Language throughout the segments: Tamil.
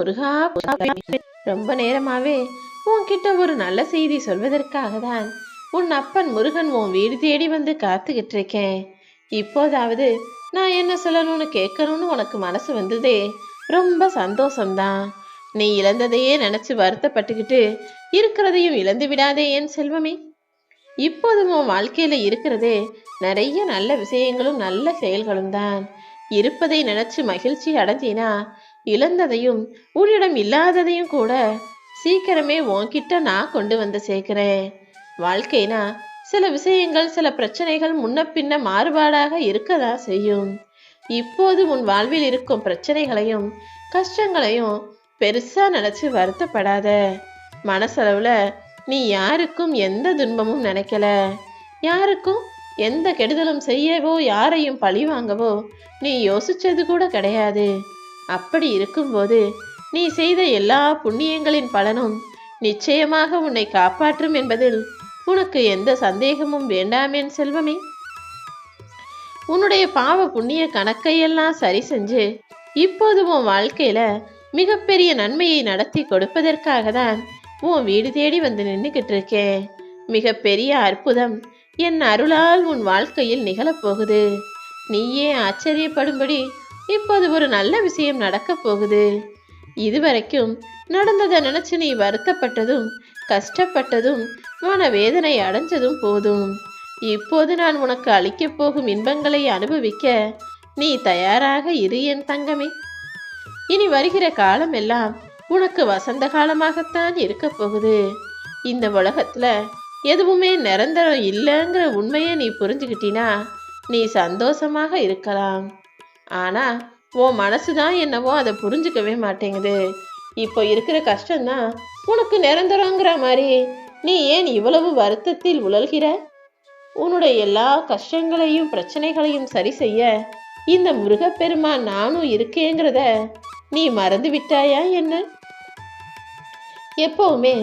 முருகா ரொம்ப நேரமாவே உன்கிட்ட ஒரு நல்ல செய்தி சொல்வதற்காக தான் உன் அப்பன் முருகன் உன் வீடு தேடி வந்து காத்துக்கிட்டு இருக்கேன் இப்போதாவது நான் என்ன சொல்லணும்னு கேட்கணும்னு உனக்கு மனசு வந்ததே ரொம்ப சந்தோஷம்தான். நீ இழந்ததையே நினைச்சு வருத்தப்பட்டுக்கிட்டு இருக்கிறதையும் இழந்து விடாதே என் செல்வமே. இப்போது உன் வாழ்க்கையில இருக்கிறதே நிறைய நல்ல விஷயங்களும் நல்ல செயல்களும் தான் இருப்பதை நினைச்சு மகிழ்ச்சி அடைஞ்சினா இழந்ததையும் உன்னிடம் இல்லாததையும் கூட சீக்கிரமே உன்கிட்ட நான் கொண்டு வந்து சேர்க்கிறேன். வாழ்க்கைனா சில விஷயங்கள் சில பிரச்சனைகள் முன்ன பின்ன மாறுபாடாக இருக்கதா செய்யும். இப்போது உன் வாழ்வில் இருக்கும் பிரச்சனைகளையும் கஷ்டங்களையும் பெருசா நினைச்சு வருத்தப்படாத. மனசளவுல நீ யாருக்கும் எந்த துன்பமும் நினைக்கல. யாருக்கும் எந்த கெடுதலும் செய்யவோ யாரையும் பழி வாங்கவோ நீ யோசிச்சது கூட கிடையாது. அப்படி இருக்கும்போது நீ செய்த எல்லா புண்ணியங்களின் பலனும் நிச்சயமாக உன்னை காப்பாற்றும் என்பதில் உனக்கு எந்த சந்தேகமும் வேண்டாமேன் செல்வமே. உன்னுடைய பாவ புண்ணிய கணக்கையெல்லாம் சரி செஞ்சு இப்போது உன் வாழ்க்கையில மிகப்பெரிய நன்மையை நடத்தி கொடுப்பதற்காக தான் உன் வீடு தேடி வந்து நின்றுக்கிட்டு இருக்கேன் மிகப்பெரிய அற்புதம் என் அருளால் உன் வாழ்க்கையில் நிகழப்போகுது. நீயே ஆச்சரியப்படும்படி இப்போது ஒரு நல்ல விஷயம் நடக்கப் போகுது. இதுவரைக்கும் நடந்ததை நினைச்சு நீ வருத்தப்பட்டதும் கஷ்டப்பட்டதும் மன வேதனை அடைஞ்சதும் போதும். இப்போது நான் உனக்கு அளிக்கப் போகும் இன்பங்களை அனுபவிக்க நீ தயாராக இரு என் தங்கமே. இனி வருகிற காலம் எல்லாம் உனக்கு வசந்த காலமாகத்தான் இருக்க போகுது. இந்த உலகத்துல எதுவுமே நிரந்தரம் இல்லைங்கிற உண்மையை நீ புரிஞ்சுக்கிட்டினா நீ சந்தோஷமாக இருக்கலாம். ஆனால் உன் மனசு தான் என்னவோ அதை புரிஞ்சுக்கவே மாட்டேங்குது. இப்போ இருக்கிற கஷ்டம்தான் உனக்கு நிரந்தரங்கிற மாதிரி நீ ஏன் இவ்வளவு வருத்தத்தில் உழல்கிற? உன்னுடைய எல்லா கஷ்டங்களையும் பிரச்சனைகளையும் சரி செய்ய இந்த முருகப்பெருமான் நானும் இருக்கேங்கிறத நீ மறந்து விட்டாயா என்ன? எப்பவுமே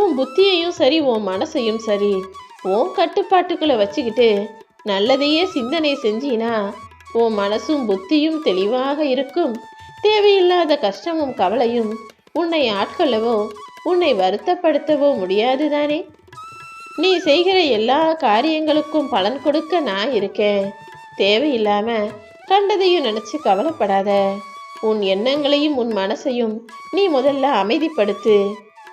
உன் புத்தியையும் சரி உன் மனசையும் சரி உன் கட்டுப்பாட்டுக்குள்ள வச்சுக்கிட்டு நல்லதையே சிந்தனை செஞ்சினா உன் மனசும் புத்தியும் தெளிவாக இருக்கும். தேவையில்லாத கஷ்டமும் கவலையும் உன்னை ஆட்கொள்ளவோ உன்னை வருத்தப்படுத்தவோ முடியாது தானே நீ செய்கிற எல்லா காரியங்களுக்கும் பலன் கொடுக்க நான் இருக்கேன். தேவையில்லாம கண்டதையும் நினைச்சு கவலைப்படாத. உன் எண்ணங்களையும் உன் மனசையும் நீ முதல்ல அமைதிப்படுத்து.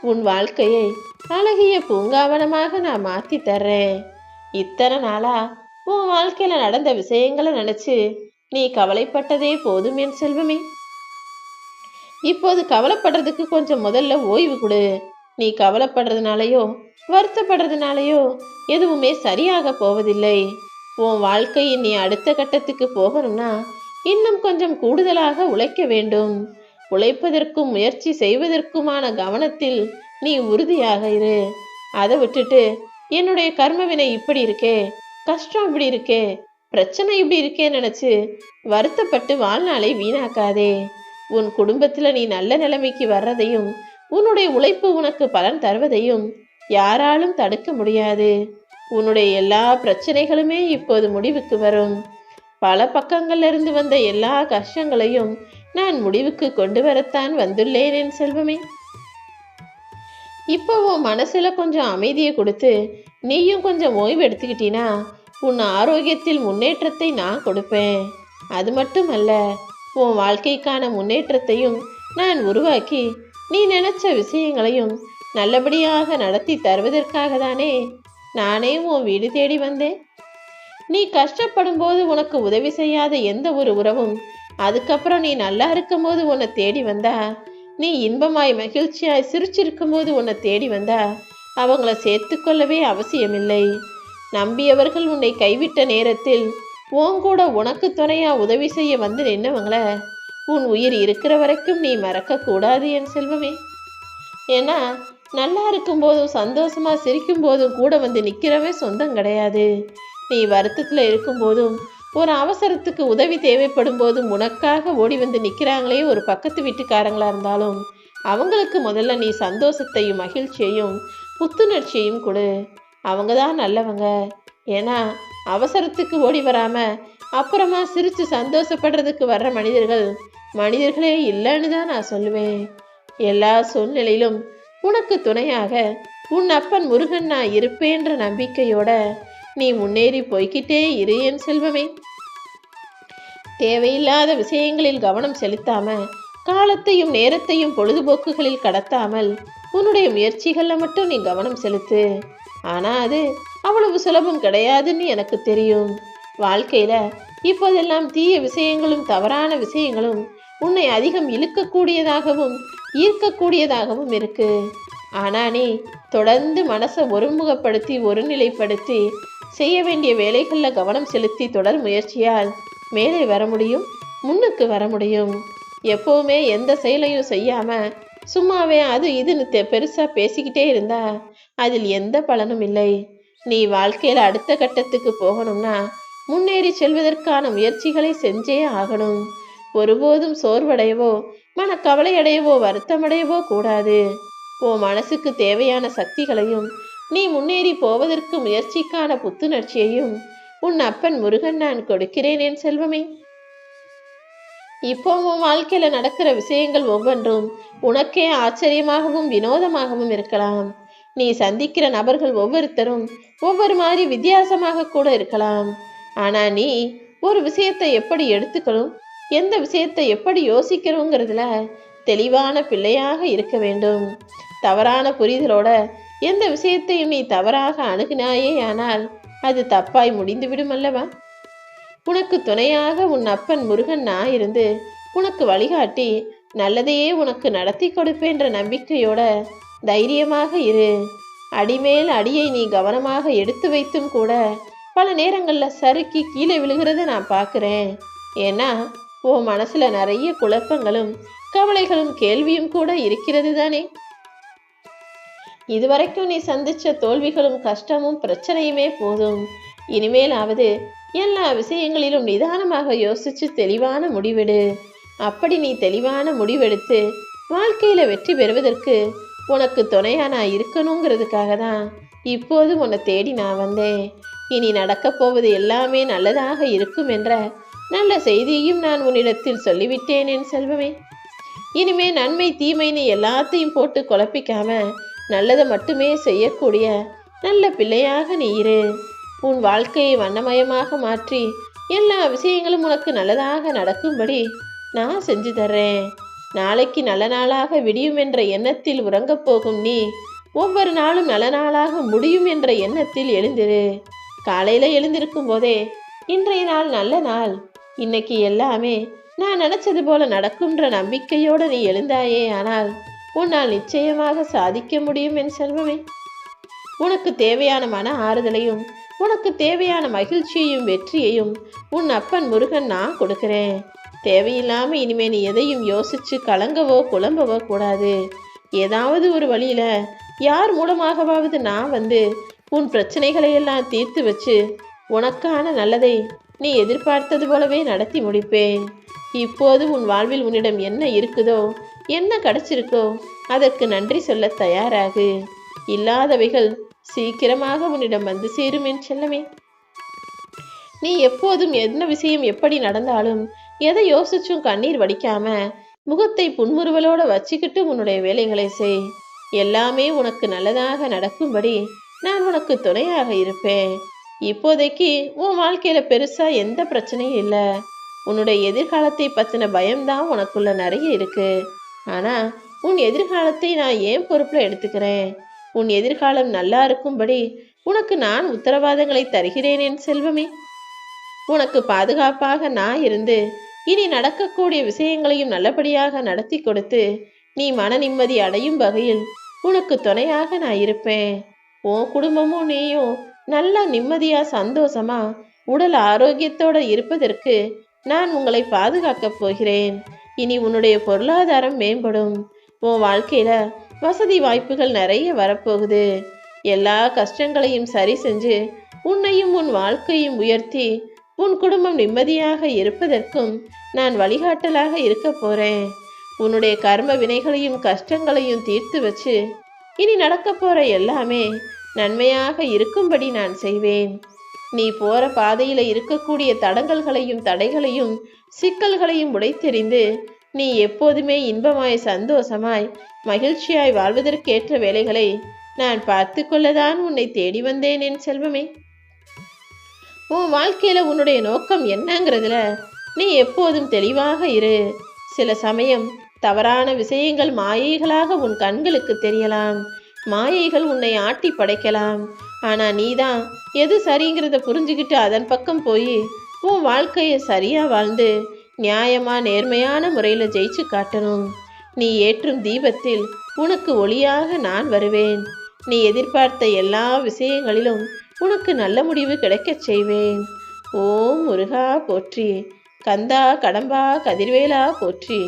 உன் வாழ்க்கையை அழகிய பூங்காவனமாக நான் மாற்றி தர்றேன். இத்தனை நாளா உன் வாழ்க்கையில நடந்த விஷயங்களை நினைச்சு நீ கவலைப்பட்டதே போதும் என் செல்வமே. இப்போது கவலைப்படுறதுக்கு கொஞ்சம் முதல்ல ஓய்வு கொடு. நீ கவலைப்படுறதுனாலயோ வருத்தப்படுறதுனாலயோ எதுவுமே சரியாக போவதில்லை. உன் வாழ்க்கையை நீ அடுத்த கட்டத்துக்கு போகணும்னா இன்னும் கொஞ்சம் கூடுதலாக உழைக்க வேண்டும். உழைப்பதற்கும் முயற்சி செய்வதற்குமான கவனத்தில் நீ உறுதியாக இரு. அதை விட்டுட்டு என்னுடைய கர்மவினை இப்படி இருக்கே. கஷ்டம் இப்படி இருக்கே பிரச்சனை இப்படி இருக்கே நினைச்சு வருத்தப்பட்டு வாழ்நாளை வீணாக்காதே. உன் குடும்பத்துல நீ நல்ல நிலைமைக்கு வர்றதையும் உன்னுடைய உழைப்பு உனக்கு பலன் தருவதையும் யாராலும் தடுக்க முடியாது. உன்னுடைய எல்லா பிரச்சனைகளுமே இப்போது முடிவுக்கு வரும். பல பக்கங்கள்ல இருந்து வந்த எல்லா கஷ்டங்களையும் நான் முடிவுக்கு கொண்டு வரத்தான் வந்துள்ளேன் என் செல்வமே. இப்போ உன் மனசுல கொஞ்சம் அமைதியை கொடுத்து நீயும் கொஞ்சம் ஓய்வு எடுத்துக்கிட்டீனா உன் ஆரோக்கியத்தில் முன்னேற்றத்தை நான் கொடுப்பேன். அது மட்டுமல்ல உன் வாழ்க்கைக்கான முன்னேற்றத்தையும் நான் உருவாக்கி நீ நினைச்ச விஷயங்களையும் நல்லபடியாக நடத்தி தருவதற்காக தானே நானே உன் வீடு தேடி வந்தேன். நீ கஷ்டப்படும் போது உனக்கு உதவி செய்யாத எந்த ஒரு உறவும் அதுக்கப்புறம் நீ நல்லா இருக்கும் போது உன்னை தேடி வந்தா நீ இன்பமாய் மகிழ்ச்சியாய் சிரிச்சிருக்கும் போது உன்னை தேடி வந்தா அவங்கள சேர்த்துக்கொள்ளவே அவசியமில்லை. நம்பியவர்கள் உன்னை கைவிட்ட நேரத்தில் உன் கூட உனக்கு துணையா உதவி செய்ய வந்து நின்னவங்கள உன் உயிர் இருக்கிற வரைக்கும் நீ மறக்கக்கூடாது என் செல்வமே. ஏன்னா நல்லா இருக்கும் போதும் சந்தோஷமா சிரிக்கும் போதும் கூட வந்து நிற்கிறவே சொந்தம் கிடையாது. நீ வருத்தத்தில் இருக்கும் போதும் ஒரு அவசரத்துக்கு உதவி தேவைப்படும் போதும் உனக்காக ஓடி வந்து நிற்கிறாங்களே ஒரு பக்கத்து வீட்டுக்காரங்களா இருந்தாலும் அவங்களுக்கு முதல்ல நீ சந்தோஷத்தையும் மகிழ்ச்சியையும் புத்துணர்ச்சியையும் கொடு. அவங்க தான் நல்லவங்க. ஏன்னா அவசரத்துக்கு ஓடி வராம அப்புறமா சிரித்து சந்தோஷப்படுறதுக்கு வர்ற மனிதர்கள் மனிதர்களே இல்லைன்னு தான் நான் சொல்லுவேன். எல்லா சூழ்நிலையிலும் உனக்கு துணையாக உன் அப்பன் முருகன் நான் இருப்பேன்ற நம்பிக்கையோட நீ முன்னேறி போய்கிட்டே இரு என் செல்வமே. தேவையில்லாத விஷயங்களில் கவனம் செலுத்தாம காலத்தையும் நேரத்தையும் பொழுதுபோக்குகளில் கடத்தாமல் உன்னுடைய முயற்சிகளில் மட்டும் நீ கவனம் செலுத்து. ஆனால் அது அவ்வளவு சுலபம் கிடையாதுன்னு எனக்கு தெரியும். வாழ்க்கையில் இப்போதெல்லாம் தீய விஷயங்களும் தவறான விஷயங்களும் உன்னை அதிகம் இழுக்கக்கூடியதாகவும் ஈர்க்கக்கூடியதாகவும் இருக்கு. ஆனா நீ தொடர்ந்து மனசை ஒருமுகப்படுத்தி ஒருநிலைப்படுத்தி செய்ய வேண்டிய வேலைகளில் கவனம் செலுத்தி தொடர் முயற்சியால் மேலே வர முடியும் முன்னுக்கு வர முடியும். எப்போவுமே எந்த செயலையும் செய்யாமல் சும்மாவே அது இதுன்னு தெ- பெருசா பேசிக்கிட்டே இருந்தா அதில் எந்த பலனும் இல்லை. நீ வாழ்க்கையில அடுத்த கட்டத்துக்கு போகணும்னா முன்னேறி செல்வதற்கான முயற்சிகளை செஞ்சே ஆகணும். ஒருபோதும் சோர்வடையவோ மனக்கவலையடையவோ வருத்தமடையவோ கூடாது. உன் மனசுக்கு தேவையான சக்திகளையும் நீ முன்னேறி போவதற்கு முயற்சிக்கான புத்துணர்ச்சியையும் உன் அப்பன் முருகன் நான் கொடுக்கிறேன் என் செல்வமே. இப்போ உன் வாழ்க்கையில நடக்கிற விஷயங்கள் ஒவ்வொன்றும் உனக்கே ஆச்சரியமாகவும் வினோதமாகவும் இருக்கலாம். நீ சந்திக்கிற நபர்கள் ஒவ்வொருத்தரும் ஒவ்வொரு மாதிரி வித்தியாசமாக கூட இருக்கலாம். ஆனா நீ ஒரு விஷயத்தை எப்படி எடுத்துக்கணும் எந்த விஷயத்தை எப்படி யோசிக்கணுங்கிறதுல தெளிவான பிள்ளையாக இருக்க வேண்டும். தவறான புரிதலோட எந்த விஷயத்தையும் நீ தவறாக அணுகினாயே ஆனால் அது தப்பாய் முடிந்துவிடும் அல்லவா? உனக்கு துணையாக உன் அப்பன் முருகன் நான் இருந்து உனக்கு வழிகாட்டி நல்லதையே உனக்கு நடத்தி கொடுப்பேன்ற நம்பிக்கையோட தைரியமாக இரு. அடிமேல் அடியை நீ கவனமாக எடுத்து வைத்தும் கூட பல நேரங்கள்ல சறுக்கி கீழே விழுகிறத நான் பார்க்குறேன் ஏன்னா உன் மனசுல நிறைய குழப்பங்களும் கவலைகளும் கேள்வியும் கூட இருக்கிறது தானே. இதுவரைக்கும் நீ சந்திச்ச தோல்விகளும் கஷ்டமும் பிரச்சனையுமே போதும். இனிமேலாவது எல்லா விஷயங்களிலும் நிதானமாக யோசிச்சு தெளிவான முடிவெடு. அப்படி நீ தெளிவான முடிவெடுத்து வாழ்க்கையில வெற்றி பெறுவதற்கு உனக்கு துணையா நான் இருக்கணுங்கிறதுக்காக தான் இப்போது உன்னை தேடி நான் வந்தேன். இனி நடக்கப் போவது எல்லாமே நல்லதாக இருக்கும் என்ற நல்ல செய்தியையும் நான் உன்னிடத்தில் சொல்லிவிட்டேன் என் செல்வமே. இனிமே நன்மை தீமைன்னு எல்லாத்தையும் போட்டு குழப்பிக்காம நல்லதை மட்டுமே செய்யக்கூடிய நல்ல பிள்ளையாக நீ இரு. உன் வாழ்க்கையை வண்ணமயமாக மாற்றி எல்லா விஷயங்களும் உனக்கு நல்லதாக நடக்கும்படி நான் செஞ்சு தர்றேன். நாளைக்கு நல்ல நாளாக விடியும் என்ற எண்ணத்தில் உறங்கப் போகும் நீ ஒவ்வொரு நாளும் நல்ல நாளாக முடியும் என்ற எண்ணத்தில் எழுந்திரு. காலையில் எழுந்திருக்கும் போதே இன்றைய நாள் நல்ல நாள். இன்னைக்கு எல்லாமே நான் நினச்சது போல நடக்கும்ன்ற நம்பிக்கையோடு நீ எழுந்தாயே ஆனால் உன்னால் நிச்சயமாக சாதிக்க முடியும் என் செல்வமே. உனக்கு தேவையான மன ஆறுதலையும் உனக்கு தேவையான மகிழ்ச்சியையும் வெற்றியையும் உன் அப்பன் முருகன் நான் கொடுக்கிறேன். தேவையில்லாமல் இனிமே நீ எதையும் யோசிச்சு கலங்கவோ குழம்பவோ கூடாது. ஏதாவது ஒரு வழியில் யார் மூலமாகவாவது நான் வந்து உன் பிரச்சனைகளையெல்லாம் தீர்த்து வச்சு உனக்கான நல்லதை நீ எதிர்பார்த்தது போலவே நடத்தி முடிப்பேன். இப்போது உன் வாழ்வில் உன்னிடம் என்ன இருக்குதோ என்ன கிடைச்சிருக்கோ அதற்கு நன்றி சொல்ல தயாராகு. இல்லாதவைகள் சீக்கிரமாக உன்னிடம் வந்து சேரும் என் செல்லமே. நீ எப்போதும் என்ன விஷயம் எப்படி நடந்தாலும் எதை யோசிச்சும் கண்ணீர் வடிக்காம முகத்தை புன்முறுவலோட வச்சுக்கிட்டு உன்னுடைய வேலைகளை செய். எல்லாமே உனக்கு நல்லதாக நடக்கும்படி நான் உனக்கு துணையாக இருப்பேன். இப்போதைக்கு உன் வாழ்க்கையில பெருசா எந்த பிரச்சனையும் இல்லை. உன்னுடைய எதிர்காலத்தை பத்தின பயம்தான் உனக்குள்ள நிறைய இருக்கு. ஆனா உன் எதிர்காலத்தை நான் ஏன் பொறுப்புல எடுத்துக்கிறேன்? உன் எதிர்காலம் நல்லா இருக்கும்படி உனக்கு நான் உத்தரவாதங்களை தருகிறேன் என் செல்வமே. உனக்கு பாதுகாப்பாக நான் இருந்து இனி நடக்கக்கூடிய விஷயங்களையும் நல்லபடியாக நடத்தி கொடுத்து நீ மன நிம்மதி அடையும் வகையில் உனக்கு துணையாக நான் இருப்பேன். உன் குடும்பமும் நீயும் நல்லா நிம்மதியா சந்தோஷமா உடல் ஆரோக்கியத்தோட இருப்பதற்கு நான் உங்களை பாதுகாக்கப் போகிறேன். இனி உன்னுடைய பொருளாதாரம் மேம்படும். உன் வாழ்க்கையில வசதி வாய்ப்புகள் நிறைய வரப்போகுது. எல்லா கஷ்டங்களையும் சரி செஞ்சு உன்னையும் உன் வாழ்க்கையும் உயர்த்தி உன் குடும்பம் நிம்மதியாக இருப்பதற்கும் நான் வழிகாட்டலாக இருக்க போறேன். உன்னுடைய கர்ம வினைகளையும் கஷ்டங்களையும் தீர்த்து வச்சு இனி நடக்க போற எல்லாமே நன்மையாக இருக்கும்படி நான் செய்வேன். நீ போற பாதையில இருக்கக்கூடிய தடங்கல்களையும் தடைகளையும் சிக்கல்களையும் உடைத்தெறிந்து நீ எப்போதுமே இன்பமாய் சந்தோஷமாய் மகிழ்ச்சியாய் வாழ்வதற்கேற்ற வேலைகளை நான் பார்த்து கொள்ளதான் உன்னை தேடி வந்தேன் என் செல்வமே. உன் வாழ்க்கையில உன்னுடைய நோக்கம் என்னங்கிறதுல நீ எப்போதும் தெளிவாக இரு. சில சமயம் தவறான விஷயங்கள் மாயைகளாக உன் கண்களுக்கு தெரியலாம். மாயைகள் உன்னை ஆட்டி படைக்கலாம். ஆனா நீதான் எது சரிங்கிறத புரிஞ்சுக்கிட்டு அதன் பக்கம் போய் உன் வாழ்க்கையை சரியா வாழ்ந்து நியாயமா நேர்மையான முறையில் ஜெயிச்சு காட்டணும். நீ ஏற்றும் தீபத்தில் உனக்கு ஒளியாக நான் வருவேன். நீ எதிர்பார்த்த எல்லா விஷயங்களிலும் உனக்கு நல்ல முடிவு கிடைக்கச் செய்வேன். ஓம் முருகா போற்றி. கந்தா கடம்பா கதிர்வேலா போற்றி.